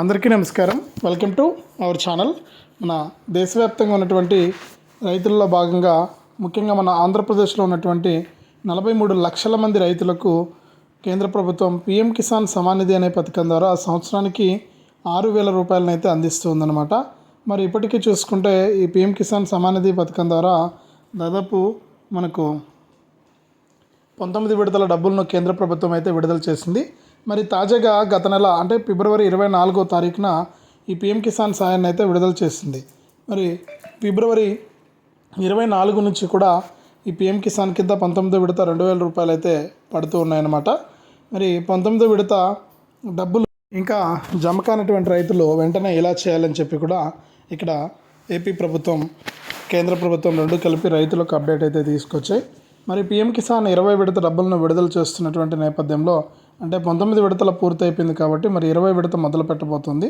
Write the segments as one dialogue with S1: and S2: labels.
S1: అందరికీ నమస్కారం. Welcome to our channel మన దేశవ్యాప్తంగా ఉన్నటువంటి రైతుల్లో భాగంగా ముఖ్యంగా మన ఆంధ్రప్రదేశ్లో ఉన్నటువంటి నలభై మూడు లక్షల మంది రైతులకు కేంద్ర ప్రభుత్వం పిఎం కిసాన్ సమానిధి అనే పథకం ద్వారా సంవత్సరానికి ఆరు వేల రూపాయలనైతే అయితే అందిస్తుందన్నమాట. మరి ఇప్పటికీ చూసుకుంటే ఈ పిఎం కిసాన్ సమానిధి పథకం ద్వారా దాదాపు మనకు పంతొమ్మిది విడతల డబ్బులను కేంద్ర ప్రభుత్వం అయితే విడుదల చేసింది. మరి తాజాగా గత నెల అంటే ఫిబ్రవరి ఇరవై నాలుగో తారీఖున ఈ పిఎం కిసాన్ సాయాన్ని అయితే విడుదల చేసింది. మరి ఫిబ్రవరి ఇరవై నాలుగు నుంచి కూడా ఈ పిఎం కిసాన్ కింద పంతొమ్మిదో విడత రెండు వేల రూపాయలు అయితే పడుతూ ఉన్నాయన్నమాట. మరి పంతొమ్మిదో విడత డబ్బులు ఇంకా జమ కానటువంటి రైతులు వెంటనే ఎలా చేయాలని చెప్పి కూడా ఇక్కడ ఏపీ ప్రభుత్వం కేంద్ర ప్రభుత్వం రెండు కలిపి రైతులకు అప్డేట్ అయితే తీసుకొచ్చాయి. మరి పిఎం కిసాన్ ఇరవై విడత డబ్బులను విడుదల చేస్తున్నటువంటి నేపథ్యంలో అంటే పంతొమ్మిది విడతల పూర్తయిపోయింది కాబట్టి మరి ఇరవై విడత మొదలు పెట్టబోతుంది.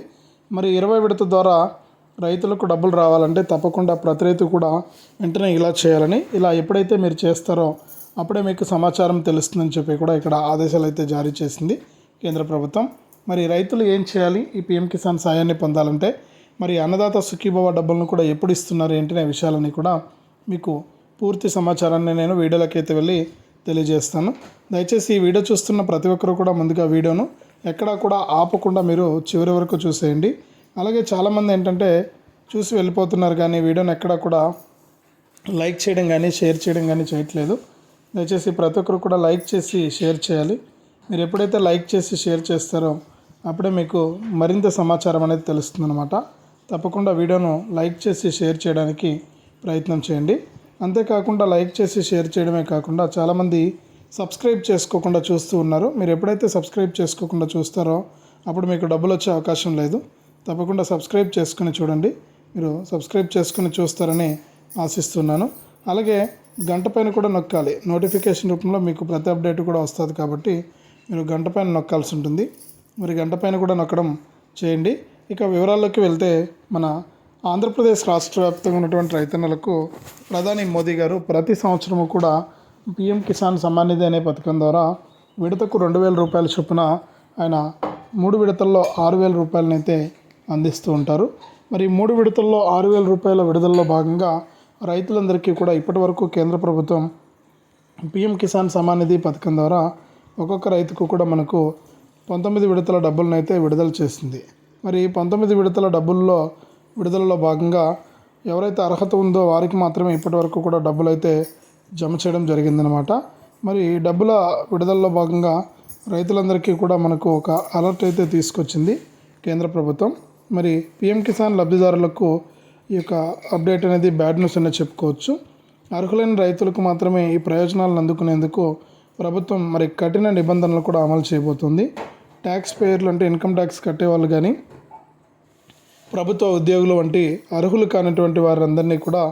S1: మరి ఇరవై విడత ద్వారా రైతులకు డబ్బులు రావాలంటే తప్పకుండా ప్రతి రైతు కూడా వెంటనే ఇలా చేయాలని ఇలా ఎప్పుడైతే మీరు చేస్తారో అప్పుడే మీకు సమాచారం తెలుస్తుందని చెప్పి కూడా ఇక్కడ ఆదేశాలు అయితే జారీ చేసింది కేంద్ర ప్రభుత్వం. మరి రైతులు ఏం చేయాలి? ఈ పీఎం కిసాన్ సాయాన్ని పొందాలంటే మరి అన్నదాత సుఖీభవ డబ్బులను కూడా ఎప్పుడు ఇస్తున్నారు ఏంటనే విషయాలని కూడా మీకు పూర్తి సమాచారాన్ని నేను వీడియోలోకి అయితే వెళ్ళి తెలియజేస్తాను. దయచేసి ఈ వీడియో చూస్తున్న ప్రతి ఒక్కరు కూడా ముందుగా వీడియోను ఎక్కడా కూడా ఆపకుండా మీరు చివరి వరకు చూసేయండి. అలాగే చాలామంది ఏంటంటే చూసి వెళ్ళిపోతున్నారు కానీ వీడియోని ఎక్కడా కూడా లైక్ చేయడం కానీ షేర్ చేయడం కానీ చేయట్లేదు. దయచేసి ప్రతి ఒక్కరు కూడా లైక్ చేసి షేర్ చేయాలి. మీరు ఎప్పుడైతే లైక్ చేసి షేర్ చేస్తారో అప్పుడే మీకు మరింత సమాచారం అనేది తెలుస్తుందన్నమాట. తప్పకుండా వీడియోను లైక్ చేసి షేర్ చేయడానికి ప్రయత్నం చేయండి. అంతేకాకుండా లైక్ చేసి షేర్ చేయడమే కాకుండా చాలామంది సబ్స్క్రైబ్ చేసుకోకుండా చూస్తూ ఉన్నారు. మీరు ఎప్పుడైతే సబ్స్క్రైబ్ చేసుకోకుండా చూస్తారో అప్పుడు మీకు డబ్బులు వచ్చే అవకాశం లేదు. తప్పకుండా సబ్స్క్రైబ్ చేసుకుని చూడండి. మీరు సబ్స్క్రైబ్ చేసుకుని చూస్తారని ఆశిస్తున్నాను. అలాగే గంట పైన కూడా నొక్కాలి. నోటిఫికేషన్ రూపంలో మీకు ప్రతి అప్డేట్ కూడా వస్తుంది కాబట్టి మీరు గంట పైన నొక్కాల్సి ఉంటుంది. మరి గంట పైన కూడా నొక్కడం చేయండి. ఇక వివరాల్లోకి వెళ్తే మన ఆంధ్రప్రదేశ్ రాష్ట్ర వ్యాప్తంగా ఉన్నటువంటి రైతన్నలకు ప్రధాని మోదీ గారు ప్రతి సంవత్సరము కూడా పిఎం కిసాన్ సమ్మాన్ నిధి అనే పథకం ద్వారా విడతకు రెండు వేల రూపాయల చొప్పున ఆయన మూడు విడతల్లో ఆరు వేల రూపాయలనైతే అందిస్తూ ఉంటారు. మరి మూడు విడతల్లో ఆరు వేల రూపాయల విడుదలలో భాగంగా రైతులందరికీ కూడా ఇప్పటి వరకు కేంద్ర ప్రభుత్వం పిఎం కిసాన్ సమ్మాన్ నిధి పథకం ద్వారా ఒక్కొక్క రైతుకు కూడా మనకు పంతొమ్మిది విడతల డబ్బులను అయితే విడుదల చేసింది. మరి పంతొమ్మిది విడతల డబ్బుల్లో విడుదలలో భాగంగా ఎవరైతే అర్హత ఉందో వారికి మాత్రమే ఇప్పటి వరకు కూడా డబ్బులు అయితే జమ చేయడం జరిగిందనమాట మరి ఈ డబ్బుల విడుదలలో భాగంగా రైతులందరికీ కూడా మనకు ఒక అలర్ట్ అయితే తీసుకొచ్చింది కేంద్ర ప్రభుత్వం. మరి పిఎం కిసాన్ లబ్ధిదారులకు ఈ యొక్క అప్డేట్ అనేది బ్యాడ్ న్యూస్ అనే చెప్పుకోవచ్చు. అర్హులైన రైతులకు మాత్రమే ఈ ప్రయోజనాలను అందుకునేందుకు ప్రభుత్వం మరి కఠిన నిబంధనలు కూడా అమలు చేయబోతుంది. ట్యాక్స్ పేయర్లు అంటే ఇన్కమ్ ట్యాక్స్ కట్టేవాళ్ళు కానీ ప్రభుత్వ ఉద్యోగులు వంటి అర్హులు కానటువంటి వారందరినీ కూడా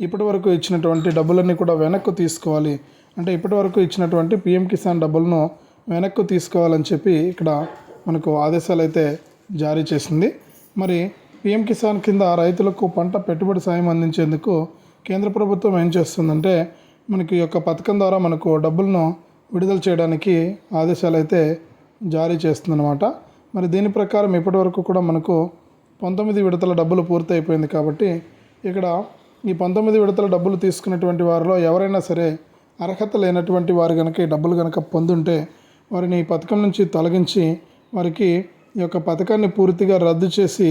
S1: ఇప్పటి వరకు ఇచ్చినటువంటి డబ్బులన్నీ కూడా వెనక్కు తీసుకోవాలి. అంటే ఇప్పటి వరకు ఇచ్చినటువంటి పిఎం కిసాన్ డబ్బులను వెనక్కు తీసుకోవాలని చెప్పి ఇక్కడ మనకు ఆదేశాలు అయితే జారీ చేసింది. మరి పిఎం కిసాన్ కింద రైతులకు పంట పెట్టుబడి సాయం అందించేందుకు కేంద్ర ప్రభుత్వం ఏం చేస్తుందంటే మనకి ఈ యొక్క పథకం ద్వారా మనకు డబ్బులను విడుదల చేయడానికి ఆదేశాలు అయితే జారీ చేస్తుందన్నమాట. మరి దీని ప్రకారం ఇప్పటి వరకు కూడా మనకు పంతొమ్మిది విడతల డబ్బులు పూర్తి అయిపోయింది కాబట్టి ఇక్కడ ఈ పంతొమ్మిది విడతల డబ్బులు తీసుకున్నటువంటి వారిలో ఎవరైనా సరే అర్హత లేనటువంటి వారు కనుక ఈ డబ్బులు కనుక పొందుంటే వారిని ఈ పథకం నుంచి తొలగించి వారికి ఈ యొక్క పథకాన్ని పూర్తిగా రద్దు చేసి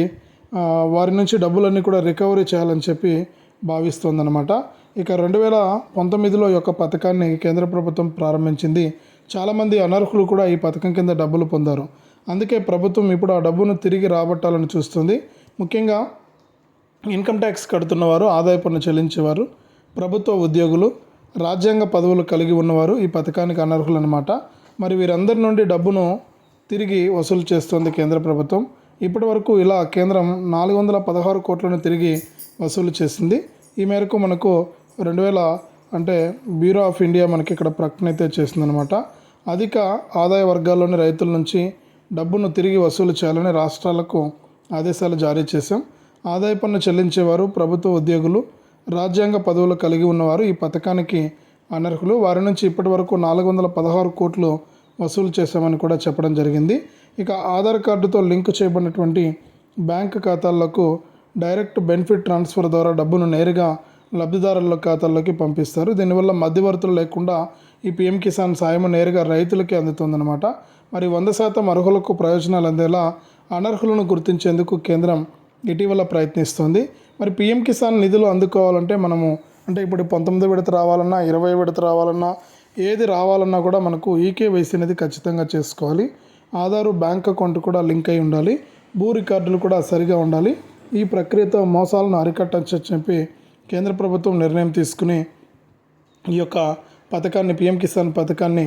S1: వారి నుంచి డబ్బులన్నీ కూడా రికవరీ చేయాలని చెప్పి భావిస్తోందనమాట ఇక రెండు వేల పంతొమ్మిదిలో ఈ యొక్క పథకాన్ని కేంద్ర ప్రభుత్వం ప్రారంభించింది. చాలామంది అనర్హులు కూడా ఈ పథకం కింద డబ్బులు పొందారు. అందుకే ప్రభుత్వం ఇప్పుడు ఆ డబ్బును తిరిగి రాబట్టాలని చూస్తుంది. ముఖ్యంగా ఇన్కమ్ ట్యాక్స్ కడుతున్నవారు ఆదాయ పన్ను చెల్లించేవారు ప్రభుత్వ ఉద్యోగులు రాజ్యాంగ పదవులు కలిగి ఉన్నవారు ఈ పథకానికి అనర్హులన్నమాట. మరి వీరందరి నుండి డబ్బును తిరిగి వసూలు చేస్తోంది కేంద్ర ప్రభుత్వం. ఇప్పటి వరకు ఇలా కేంద్రం నాలుగు వందల పదహారు కోట్లను తిరిగి వసూలు చేసింది. ఈ మేరకు మనకు రెండు వేల అంటే బ్యూరో ఆఫ్ ఇండియా మనకి ఇక్కడ ప్రకటన అయితే చేసిందనమాట అధిక ఆదాయ వర్గాల్లోని రైతుల నుంచి డబ్బును తిరిగి వసూలు చేయాలని రాష్ట్రాలకు ఆదేశాలు జారీ చేశాం. ఆదాయ పన్ను చెల్లించేవారు ప్రభుత్వ ఉద్యోగులు రాజ్యాంగ పదవులు కలిగి ఉన్నవారు ఈ పథకానికి అనర్హులు. వారి నుంచి ఇప్పటి వరకు నాలుగు వందల పదహారు కోట్లు వసూలు చేశామని కూడా చెప్పడం జరిగింది. ఇక ఆధార్ కార్డుతో లింక్ చేయబడినటువంటి బ్యాంక్ ఖాతాలకు డైరెక్ట్ బెనిఫిట్ ట్రాన్స్ఫర్ ద్వారా డబ్బును నేరుగా లబ్ధిదారుల ఖాతాల్లోకి పంపిస్తారు. దీనివల్ల మధ్యవర్తులు లేకుండా ఈ పిఎం కిసాన్ సాయం నేరుగా రైతులకే అందుతుందన్నమాట. మరి వంద శాతం అర్హులకు ప్రయోజనాలు అందేలా అనర్హులను గుర్తించేందుకు కేంద్రం ఇటీవల ప్రయత్నిస్తోంది. మరి పిఎం కిసాన్ నిధులు అందుకోవాలంటే మనము అంటే ఇప్పుడు పంతొమ్మిది విడత రావాలన్నా ఇరవై విడత రావాలన్నా ఏది రావాలన్నా కూడా మనకు ఈకేవైసీ అనేది ఖచ్చితంగా చేసుకోవాలి. ఆధారు బ్యాంక్ అకౌంట్ కూడా లింక్ అయి ఉండాలి. భూ రికార్డులు కూడా సరిగా ఉండాలి. ఈ ప్రక్రియతో మోసాలను అరికట్టని చెప్పి కేంద్ర ప్రభుత్వం నిర్ణయం తీసుకుని ఈ యొక్క పథకాన్ని పిఎం కిసాన్ పథకాన్ని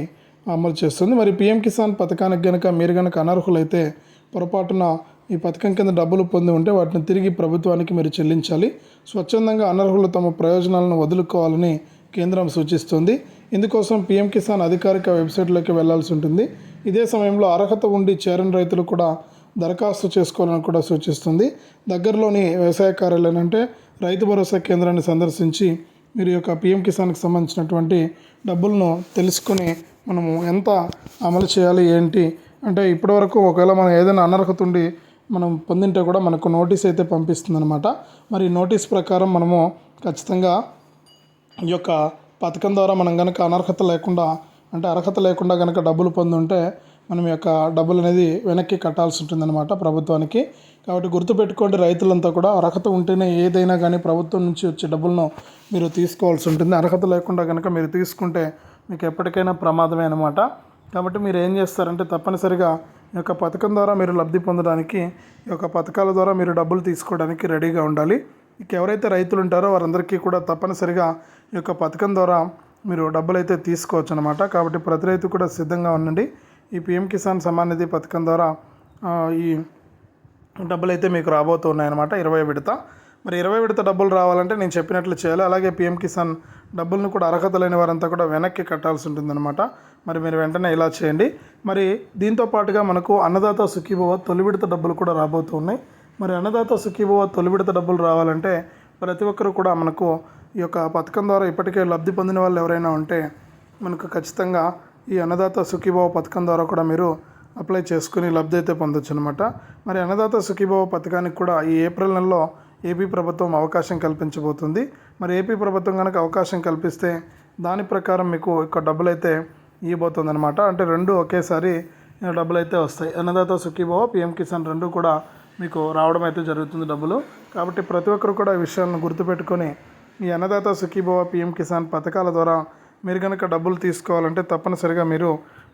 S1: అమలు చేస్తుంది. మరి పీఎం కిసాన్ పథకానికి గనక మీరు గనక అనర్హులైతే పొరపాటున ఈ పథకం కింద డబ్బులు పొంది ఉంటే వాటిని తిరిగి ప్రభుత్వానికి మీరు చెల్లించాలి. స్వచ్ఛందంగా అనర్హులు తమ ప్రయోజనాలను వదులుకోవాలని కేంద్రం సూచిస్తుంది. ఇందుకోసం పీఎం కిసాన్ అధికారిక వెబ్సైట్లోకి వెళ్ళాల్సి ఉంటుంది. ఇదే సమయంలో అర్హత ఉండి చేరని రైతులు కూడా దరఖాస్తు చేసుకోవాలని కూడా సూచిస్తుంది. దగ్గరలోని వ్యవసాయ కార్యాలయం అంటే రైతు భరోసా కేంద్రాన్ని సందర్శించి మీరు యొక్క పిఎం కిసాన్కి సంబంధించినటువంటి డబ్బులను తెలుసుకొని మనము ఎంత అమలు చేయాలి ఏంటి? అంటే ఇప్పటివరకు ఒకవేళ మనం ఏదైనా అనర్హత ఉండి మనం పొందింటే కూడా మనకు నోటీస్ అయితే పంపిస్తుంది అనమాట మరి నోటీస్ ప్రకారం మనము ఖచ్చితంగా ఈ యొక్క పథకం ద్వారా మనం కనుక అనర్హత లేకుండా అంటే అర్హత లేకుండా కనుక డబ్బులు పొంది ఉంటే మనం యొక్క డబ్బులు అనేది వెనక్కి కట్టాల్సి ఉంటుందన్నమాట ప్రభుత్వానికి. కాబట్టి గుర్తుపెట్టుకోండి రైతులంతా కూడా అర్హత ఉంటేనే ఏదైనా కానీ ప్రభుత్వం నుంచి వచ్చే డబ్బులను మీరు తీసుకోవాల్సి ఉంటుంది. అర్హత లేకుండా కనుక మీరు తీసుకుంటే మీకు ఎప్పటికైనా ప్రమాదమే అనమాట కాబట్టి మీరు ఏం చేస్తారంటే తప్పనిసరిగా ఈ యొక్క పథకం ద్వారా మీరు లబ్ధి పొందడానికి ఈ యొక్క పథకాల ద్వారా మీరు డబ్బులు తీసుకోవడానికి రెడీగా ఉండాలి. ఇక ఎవరైతే రైతులు ఉంటారో వారందరికీ కూడా తప్పనిసరిగా ఈ యొక్క పథకం ద్వారా మీరు డబ్బులు అయితే తీసుకోవచ్చు అనమాట కాబట్టి ప్రతి రైతు కూడా సిద్ధంగా ఉండండి. ఈ పిఎం కిసాన్ సమ్మాన్ నిధి పథకం ద్వారా ఈ డబ్బులు అయితే మీకు రాబోతున్నాయన్నమాట ఇరవై విడత. మరి ఇరవై విడత డబ్బులు రావాలంటే నేను చెప్పినట్లు చేయాలి. అలాగే పిఎం కిసాన్ డబ్బులను కూడా అర్హత లేని వారంతా కూడా వెనక్కి కట్టాల్సి ఉంటుందన్నమాట. మరి మీరు వెంటనే ఇలా చేయండి. మరి దీంతో పాటుగా మనకు అన్నదాత సుఖీభవ తొలి విడత డబ్బులు కూడా రాబోతున్నాయి మరి అన్నదాత సుఖీభవ తొలి విడత డబ్బులు రావాలంటే ప్రతి ఒక్కరూ కూడా మనకు ఈ యొక్క పథకం ద్వారా ఇప్పటికే లబ్ధి పొందిన వాళ్ళు ఎవరైనా ఉంటే మనకు ఖచ్చితంగా ఈ అన్నదాత సుఖీభావ పథకం ద్వారా కూడా మీరు అప్లై చేసుకుని లబ్ధి అయితే పొందొచ్చు అనమాట మరి అన్నదాత సుఖీభావ పథకానికి కూడా ఈ ఏప్రిల్ నెలలో ఏపీ ప్రభుత్వం అవకాశం కల్పించబోతుంది. మరి ఏపీ ప్రభుత్వం కనుక అవకాశం కల్పిస్తే దాని ప్రకారం మీకు ఇక డబ్బులు అయితే ఇవ్వబోతుంది అనమాట అంటే రెండు ఒకేసారి డబ్బులు అయితే వస్తాయి. అన్నదాత సుఖీభావ పిఎం కిసాన్ రెండు కూడా మీకు రావడం అయితే జరుగుతుంది డబ్బులు. కాబట్టి ప్రతి ఒక్కరు కూడా ఈ విషయాలను గుర్తుపెట్టుకొని ఈ అన్నదాత సుఖీభావ పిఎం కిసాన్ పథకాల ద్వారా మీరు కనుక డబ్బులు తీసుకోవాలంటే తప్పనిసరిగా మీరు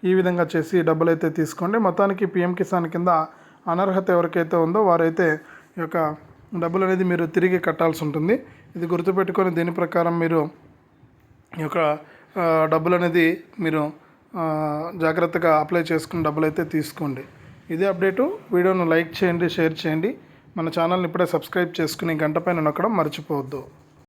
S1: ఈ విధంగా చేసి డబ్బులు అయితే తీసుకోండి. మొత్తానికి పిఎం కిసాన్ కింద అనర్హత ఎవరికైతే ఉందో వారైతే ఈ యొక్క డబ్బులు అనేది మీరు తిరిగి కట్టాల్సి ఉంటుంది. ఇది గుర్తుపెట్టుకొని దీని ప్రకారం మీరు ఈ యొక్క డబ్బులు అనేది మీరు జాగ్రత్తగా అప్లై చేసుకుని డబ్బులు అయితే తీసుకోండి. ఇదే అప్డేటు. వీడియోను లైక్ చేయండి షేర్ చేయండి. మన ఛానల్ని ఇప్పుడే సబ్స్క్రైబ్ చేసుకుని గంట పైన నొక్కడం మర్చిపోవద్దు.